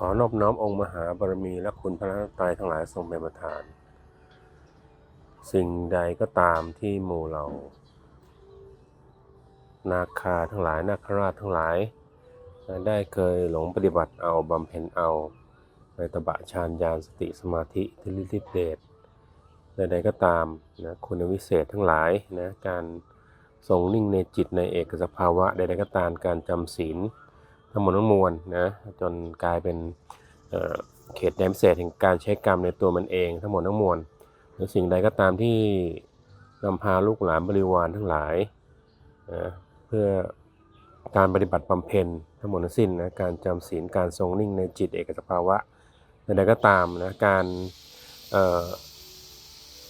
ขอนอบน้อมองค์มหาบารมีและคุณพระรัตนตรัยทั้งหลายทรงเป็นประธาน สิ่งใดก็ตามที่หมู่เรา นาคาทั้งหลายนาคราชทั้งหลาย ได้เคยหลงปฏิบัติเอาบำเพ็ญเอา ในตบะฌานญาณสติสมาธิทิลิทิเดชใดๆก็ตามนะคุณวิเศษทั้งหลายนะการทรงนิ่งในจิตในเอกสภาวะใดๆก็ตามการจำศีล ทั้งหมดทั้งมวลนะจนกลายเป็นเเขตแดนพิเศษแห่งการใช้กรรมในตัวมันเองทั้งหมดทั้งมวลหรือสิ่งใดก็ตามที่นำพาลูกหลานบริวารทั้งหลายนะเพื่อการปฏิบัติบำเพ็ญทั้งหมดทั้งสิ้นนะการจำศีลการทรงนิ่งในจิตเอกสภาวะใดก็ตามนะการ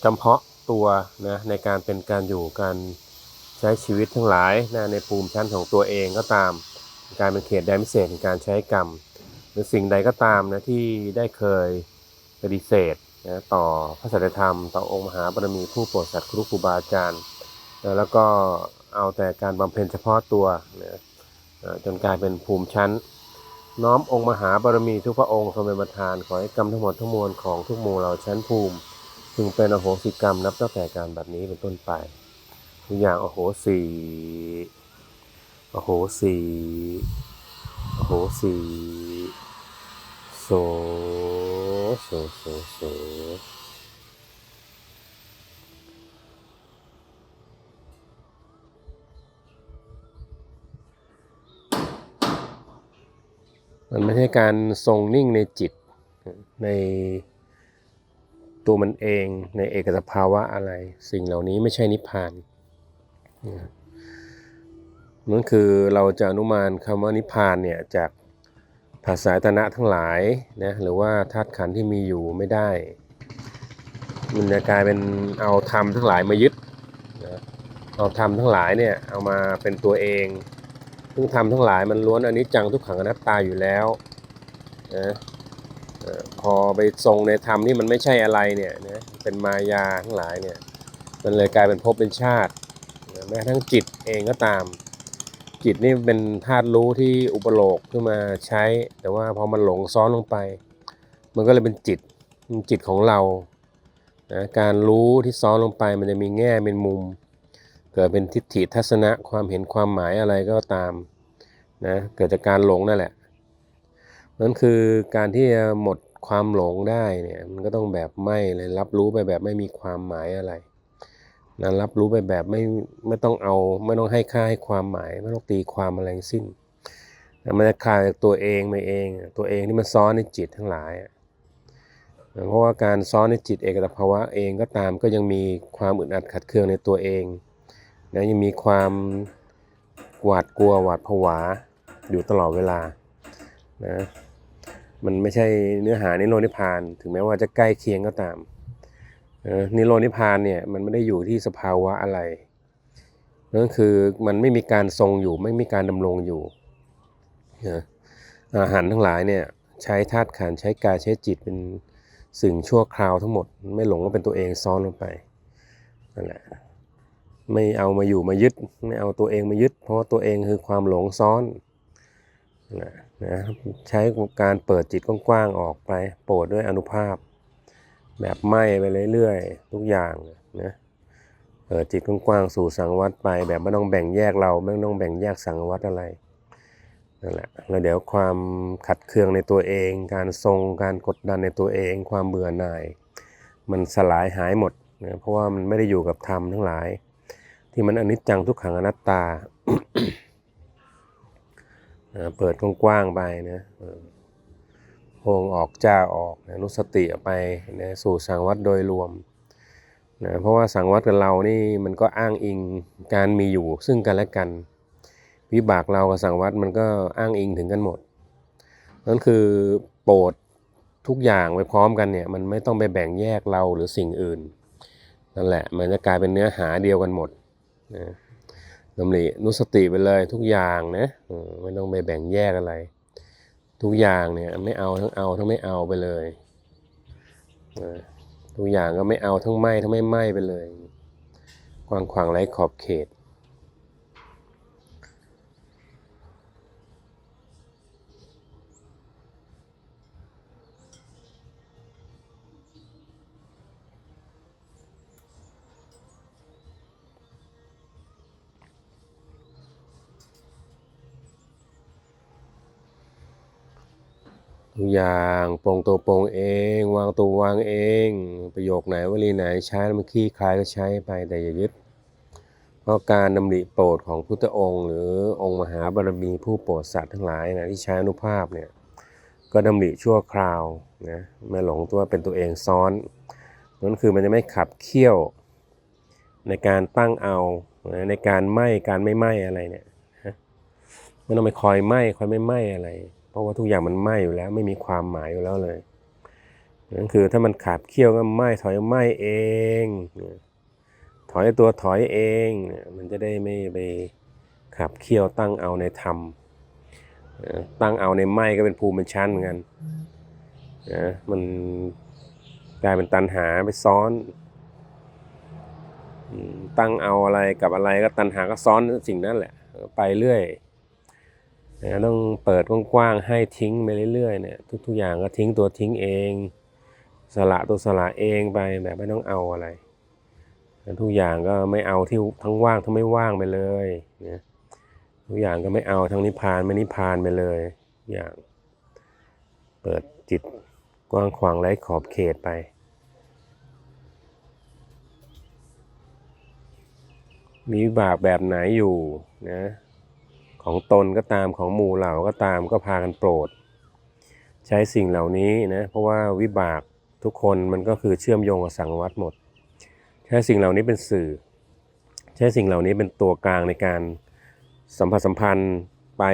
จำเพาะตัวนะในการเป็นการอยู่การใช้ชีวิตทั้งหลายนะในภูมิชั้นของตัวเองก็ตาม การเป็นเขตแดนพิเศษในการใช้กรรม หรือสิ่งใดก็ตามนะที่ได้เคยปฏิเสธนะต่อพระสัจธรรม ต่อองค์มหาบารมีผู้โปรดสัตว์ครูครูบาอาจารย์นะแล้วก็เอาแต่การบำเพ็ญเฉพาะตัวนะจนกลายเป็นภูมิชั้น น้อมองค์มหาบารมีทุกพระองค์ทรงเป็นประธานขอให้กรรมทั้งหมดทั้งมวลของทุกหมู่เราชั้นภูมิพึงเป็นอโหสิกรรมนับตั้งแต่การแบบนี้เป็นต้นไปทุกอย่างอโหสีอ โหสีโหสีโสโสโสโสมันไม่ใช่การทรงนิ่งในจิตในตัวมันเองในเอกสภาวะอะไร สิ่งเหล่านี้ไม่ใช่นิพพาน นั่นคือเราจะอนุมานคำว่านิพพานเนี่ยจากภาษาตนะทั้งหลายนะหรือว่าธาตุขันธ์ที่มีอยู่ไม่ได้ มันจะกลายเป็นเอาธรรมทั้งหลายมายึดนะเอาธรรมทั้งหลายเนี่ยเอามาเป็นตัวเองซึ่งธรรมทั้งหลายมันล้วนอนิจจังทุกขังอนัตตาอยู่แล้วนะพอไปทรงในธรรมที่มันไม่ใช่อะไรเนี่ยนะเป็นมายาทั้งหลายเนี่ยมันเลยกลายเป็นภพเป็นชาติแม้ทั่งจิตเองก็ตาม จิตนี่เป็นธาตุรู้ที่อุปโลกขึ้นมาใช้ แต่ว่าพอมันหลงซ้อนลงไป มันก็เลยเป็นจิตจิตของเรานะการรู้ที่ซ้อนลงไปมันจะมีแง่เป็นมุม เกิดเป็นทิฏฐิทัศนะความเห็นความหมายอะไรก็ตามนะเกิดจากการหลงนั่นแหละนั่นคือการที่จะหมดความหลงได้เนี่ยมันก็ต้องแบบไม่เลยรับรู้ไปแบบไม่มีความหมายอะไร นะรับรู้ไปแบบไม่ไม่ต้องเอา ไม่ต้องให้ค่าให้ความหมาย ไม่ต้องตีความอะไรงสิ้นนะมันจะคลายจากตัวเองมาเอง ตัวเองที่มันซ้อนในจิตทั้งหลายนะเพราะว่าการซ้อนในจิตเอกตภาวะเองก็ตามก็ยังมีความอึดอัดขัดเคืองในตัวเองนะยังมีความหวาดกลัวหวาดผวาอยู่ตลอดเวลานะมันไม่ใช่เนื้อหาในโรธนิพาน ถึงแม้ว่าจะใกล้เคียงก็ตาม นิโรนิพานเนี่ยมันไม่ได้อยู่ที่สภาวะอะไรนั่นคือมันไม่มีการทรงอยู่ไม่มีการดำรงอยู่นะอาหารทั้งหลายเนี่ยใช้ธาตุขันใช้กายใช้จิตเป็นสิ่งชั่วคราวทั้งหมด ไม่หลงว่าเป็นตัวเองซ้อนลงไปนั่นแหละไม่เอามาอยู่มายึดไม่เอาตัวเองมายึด เพราะว่าตัวเองคือความหลงซ้อนนะนะใช้การเปิดจิตกว้างๆออกไป โปรดด้วยอนุภาพ แบบไหม้ไปเรื่อยๆ ทุกอย่างนะเปิดจิตกว้างๆสู่สังวัตไป แบบไม่ต้องแบ่งแยกเราไม่ต้องแบ่งแยกสังวัตอะไรนั่นแหละแล้วเดี๋ยวความขัดเคืองในตัวเอง การทรงการกดดันในตัวเอง ความเบื่อหน่าย มันสลายหายหมดนะเพราะว่ามันไม่ได้อยู่กับธรรมทั้งหลาย ที่มันอนิจจังทุกขังอนัตตาอ่าเปิดกว้างๆไปนะ เออโพงออกจ้าออกนะนุสติออกไปนะสู่สังวัตโดยรวมนะเพราะว่าสังวัตกับเรานี่มันก็อ้างอิงการมีอยู่ซึ่งกันและกัน วิบากเรากับสังวัตมันก็อ้างอิงถึงกันหมดนั่นคือโปรดทุกอย่างไปพร้อมกันเนี่ยมันไม่ต้องไปแบ่งแยกเราหรือสิ่งอื่นนั่นแหละมันจะกลายเป็นเนื้อหาเดียวกันหมดนะดำรินุสติไปเลยทุกอย่างนะไม่ต้องไปแบ่งแยกอะไร ทุกอย่างเนี่ยไม่เอาทั้งเอาทั้งไม่เอาไปเลยทุกอย่างก็ไม่เอาทั้งไม่ทั้งไม่ไม่ไปเลยกว้างขวางไร้ขอบเขต ทุกอย่างโปร่งตัวโปร่งเอง วางตัววางเอง ประโยคไหนวลีไหนใช้แล้วมันขี้คลายก็ใช้ไปแต่อย่ายึด เพราะการดำริโปรดของพุทธองค์ หรือองค์มหาบารมีผู้โปรดสัตว์ทั้งหลายนะที่ใช้อนุภาพเนี่ยก็ดำริชั่วคราวนะไม่หลงตัวเป็นตัวเองซ้อนนั่นคือมันจะไม่ขับเคี่ยวในการตั้งเอาในการไหม้การไม่ไหม้อะไรเนี่ยไม่ต้องไปคอยไหม้คอยไม่ไหม้อะไร ราะว่าทุกอย่างมันไหม้อยู่แล้วไม่มีความหมายอยู่แล้วเลยนั่นคือถ้ามันขับเคี่ยวก็ไหม้ถอยไหม้เองถอยตัวถอยเองมันจะได้ไม่ไปขับเคี่ยวตั้งเอาในธรรมตั้งเอาในไหม้ก็เป็นภูมิเป็นชั้นเหมือนกันนะมันกลายเป็นตันหาไปซ้อน ตั้งเอาอะไรกับอะไรก็ตันหาก็ซ้อนสิ่งนั้นแหละ ไปเรื่อย นะต้องเปิดกว้างๆให้ทิ้งไปเรื่อยๆเนี่ยทุกๆอย่างก็ทิ้งตัวทิ้งเอง สละตัวสละเองไปแบบไม่ต้องเอาอะไรทุกอย่างก็ไม่เอาที่ทั้งว่างทั้งไม่ว่างไปเลยนะทุกอย่างก็ไม่เอาทั้งนิพพานไม่นิพพานไปเลยอย่าง เปิดจิตกว้างขวางไร้ขอบเขตไป มีบากแบบไหนอยู่นะ ของตนก็ตามของหมู่เหล่าก็ตามก็พากันโปรด ใช้สิ่งเหล่านี้นะเพราะว่าวิบากทุกคนมันก็คือเชื่อมโยงกับสังวัตหมด ใช้สิ่งเหล่านี้เป็นสื่อ ใช้สิ่งเหล่านี้เป็นตัวกลางในการสัมผัสสัมพันธ์ไป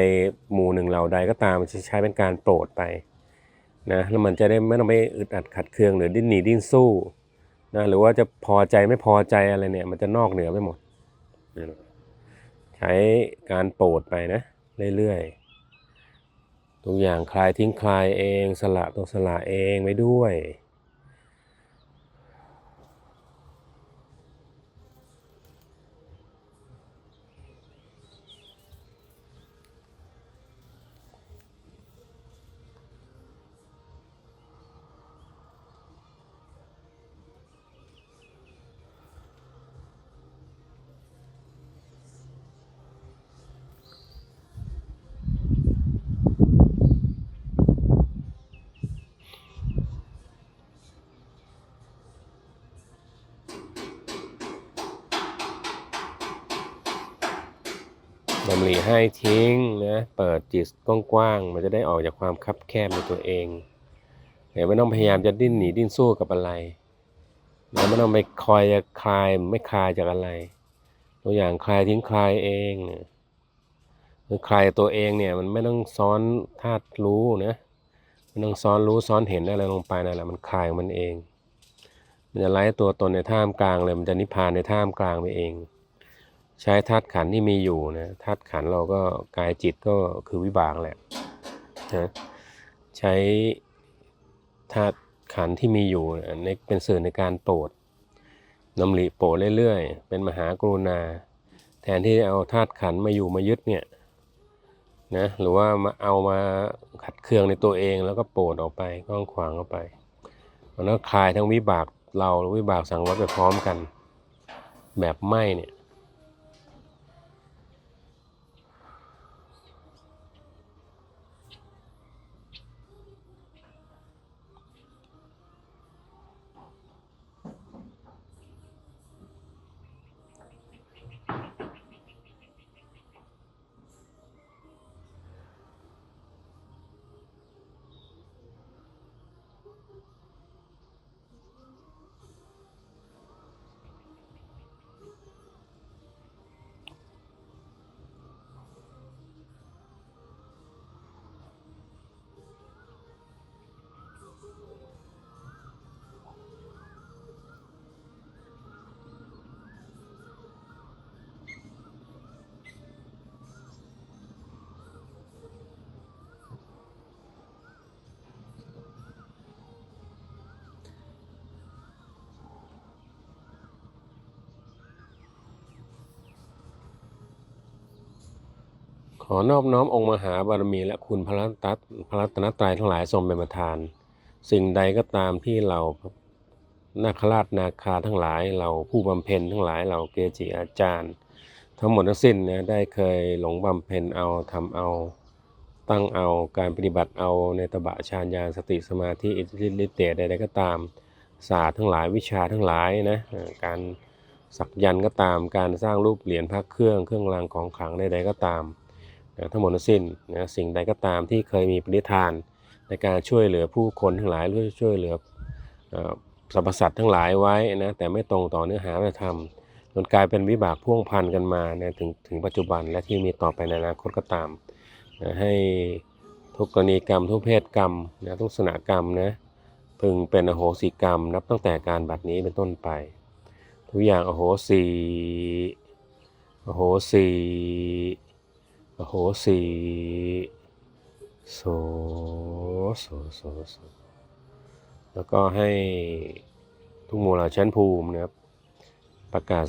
หมู่หนึ่งเหล่าใดก็ตามมันจะใช้เป็นการโปรดไปนะแล้วมันจะได้ไม่ต้องไปอึดอัดขัดเคืองหรือดิ้นหนีดิ้นสู้นะหรือว่าจะพอใจไม่พอใจอะไรเนี่ยมันจะนอกเหนือไปหมดใช้การโปรดไปนะ เรื่อยๆทุกอย่างคลายทิ้งคลายเอง สละตัวสละเองไว้ด้วย ดำริให้ทิ้งนะเปิดจิตกว้างๆมันจะได้ออกจากความคับแคบในตัวเองเดี๋ยไม่ต้องพยายามจะดิ้นหนีดิ้นสู้กับอะไรไม่ต้องไปคอยจะคลายไม่คลายจากอะไร ตัวอย่างคลายทิ้งคลายเองคือคลายตัวเองเนี่ยมันไม่ต้องซ้อนธาตุรู้นะไม่ต้องซ้อนรู้ซ้อนเห็นอะไรลงไปนั่นแหละมันคลายมันเอง มันจะไล่ตัวตนในท่ามกลางเลยมันจะนิพพานในท่ามกลางไปเอง ใช้ธาตุขันที่มีอยู่นะธาตุขันเราก็กายจิตก็คือวิบากแหละนะใช้ธาตุขันที่มีอยู่นะในเป็นสื่อในการโปรดนำริโปรดเรื่อยๆ เป็นมหากรุณา แทนที่จะเอาธาตุขันมาอยู่มายึดเนี่ยนะหรือว่ามาเอามาขัดเคืองในตัวเองแล้วก็โปรดออกไปกว้างขวางออกไปมันก็คลายทั้งวิบากเราวิบากสังวัตไปพร้อมกัน แบบไม่เนี่ย ขอนอบน้อมองค์มหาบารมีและคุณพระรัตพระรัตนตรัยทั้งหลายทรงเป็นประธาน สิ่งใดก็ตามที่เรานาคราชนาคาทั้งหลายเราผู้บำเพ็ญทั้งหลายเราเกจิอาจารย์ ทั้งหมดทั้งสิ้นนี่ยได้เคยหลงบำเพ็ญเอาทำเอาตั้งเอาการปฏิบัติเอาในตบะฌานญาณสติสมาธิอิทธิฤทธิ์เดใดๆก็ตามศาสตร์ทั้งหลายวิชาทั้งหลายนะการสักยันต์ก็ตามการสร้างรูปเหรียญพระเครื่องเครื่องรางของขลังใดๆก็ตาม นะทั้งหมดทั้งสิ้นนะสิ่งใดก็ตามที่เคยมีปณิธานในการช่วยเหลือผู้คนทั้งหลายหรือช่วยเหลือสรรพสัตว์ทั้งหลายไว้นะแต่ไม่ตรงต่อเนื้อหาธรรมจนกลายเป็นวิบากพ่วงพันกันมานะถึงถึงปัจจุบันและที่มีต่อไปในอนาคตก็ตามนะให้ทุกกรณีกรรม ทุกเพศกรรมนะทุกสนกรรมนะพึงเป็นอโหสิกรรม นับตั้งแต่การบัดนี้เป็นต้นไป ทุกอย่างอโหสิอโหสิ โหสิโสโสโสโสแล้วก็ให้ทุกหมู่เหล่าชั้นภูมินะครับ ประกาศ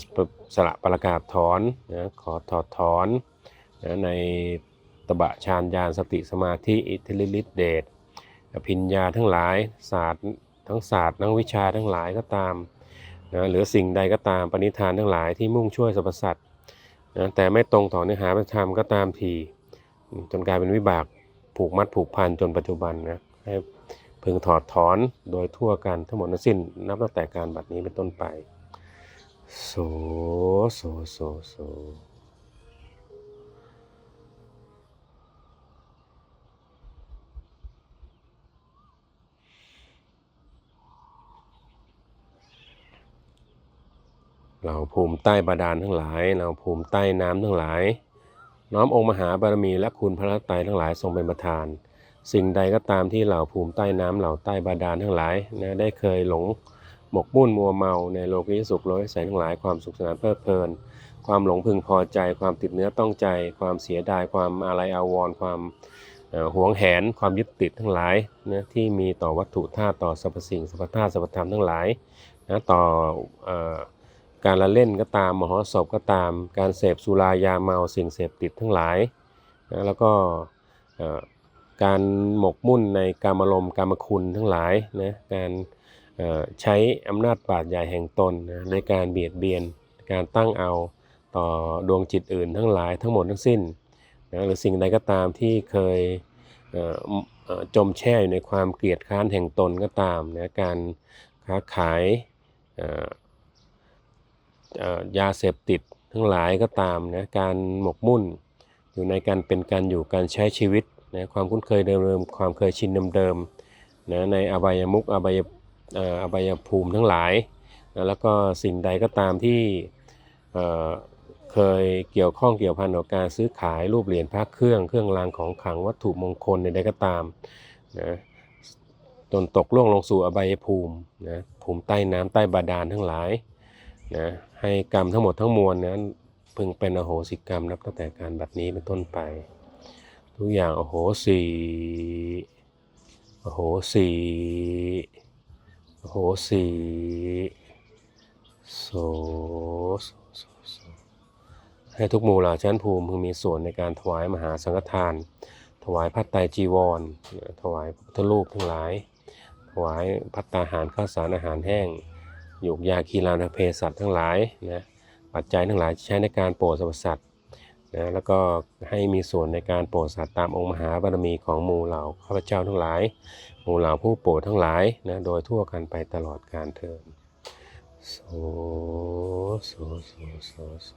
สละประกาศถอนนะขอถอดถอนนะในตบะฌานญาณสติสมาธิอิทธิฤทธิเดชอภิญญาทั้งหลายศาสตร์ทั้งศาสตร์ทั้งวิชาทั้งหลายก็ตามนะหรือสิ่งใดก็ตามปณิธานทั้งหลายที่มุ่งช่วยสรรพสัตว์ นะแต่ไม่ตรงต่อเนื้อหาพระธรรมก็ตามทีจนกลายเป็นวิบากผูกมัดผูกพันจนปัจจุบันนะให้พึงถอดถอนโดยทั่วกันทั้งหมดทั้งสิ้น นับตั้งแต่การบัดนี้เป็นต้นไป โส โส โสโส เราภูมิใต้บาดาลทั้งหลาย เราภูมิใต้น้ำทั้งหลาย น้อมองค์มหาบารมีและคุณพระรัตนตรทั้งหลายทรงเป็นประธาน สิ่งใดก็ตามที่เหล่าภูมิใต้น้ำเหล่าใต้บาดาลทั้งหลายนะได้เคยหลงหมกมุ่นมัวเมาในโลกิยสุขโลยใสทั้งหลายความสุขสนานเพลิดเพลิน ความหลงพึงพอใจ ความติดเนื้อต้องใจ ความเสียดายความอาลัยอาวรความเอ่อหวงแหนความยึดติดทั้งหลายนะที่มีต่อวัตถุธาตุต่อสรรพสิ่งสรรพธาตุสรรพธรรมทั้งหลายนะต่ออ การละเล่นก็ตามมหรสพก็ตาม การเสพสุรายาเมาสิ่งเสพติดทั้งหลายนะแล้วก็การหมกมุ่นในกามารมณ์กามคุณทั้งหลายนะการใช้อำนาจบาดใหญ่แห่งตนนะในการเบียดเบียน การตั้งเอาต่อดวงจิตอื่นทั้งหลายทั้งหมดทั้งสิ้นนะหรือสิ่งใดก็ตามที่เคยจมแช่อยู่ในความเกลียดค้านแห่งตนก็ตามนะการค้าขาย ยาเสพติดทั้งหลายก็ตามนะการหมกมุ่น อยู่ในการเป็นการอยู่การใช้ชีวิตนะความคุ้นเคยเดิมๆความเคยชินเดิมๆนะในอบายมุกอบายอบายภูมิทั้งหลายนะแล้วก็สิ่งใดก็ตามที่เเคยเกี่ยวข้องเกี่ยวพันกับการซื้อขายรูปเหรียญพระเครื่องเครื่องรางของขลังวัตถุมงคลใดๆก็ตามนะจนตกล่วงลงสู่อบายภูมินะภูมิใต้น้ำใต้บาดาลทั้งหลายนะ ให้กรรมทั้งหมดทั้งมวลนั้นพึงเป็นอโหสิกรรมนับตั้งแต่การบัดนี้เป็นต้นไป ทุกอย่างอโหสิอโหสิโหสีโสโสโสโสให้ทุกหมู่เหล่าชั้นภูมิพึงมีส่วนในการถวายมหาสังฆทาน ถวายพัตไตรจีวร ถวายพระพุทธรูปทั้งหลาย ถวายพัตตาหารข้าวสารอาหารแห้ง หยกยาคีรานเพสัตทั้งหลายนะปัจจัยทั้งหลายใช้ในการโปรดสรรพสัตว์นะแล้วก็ให้มีส่วนในการโปรดสัตว์ตามองค์มหาบารมีของหมู่เหล่าข้าพเจ้าทั้งหลาย หมู่เหล่าผู้โปรดทั้งหลายนะโดยทั่วกันไปตลอดการเทินโสโสโสโสโส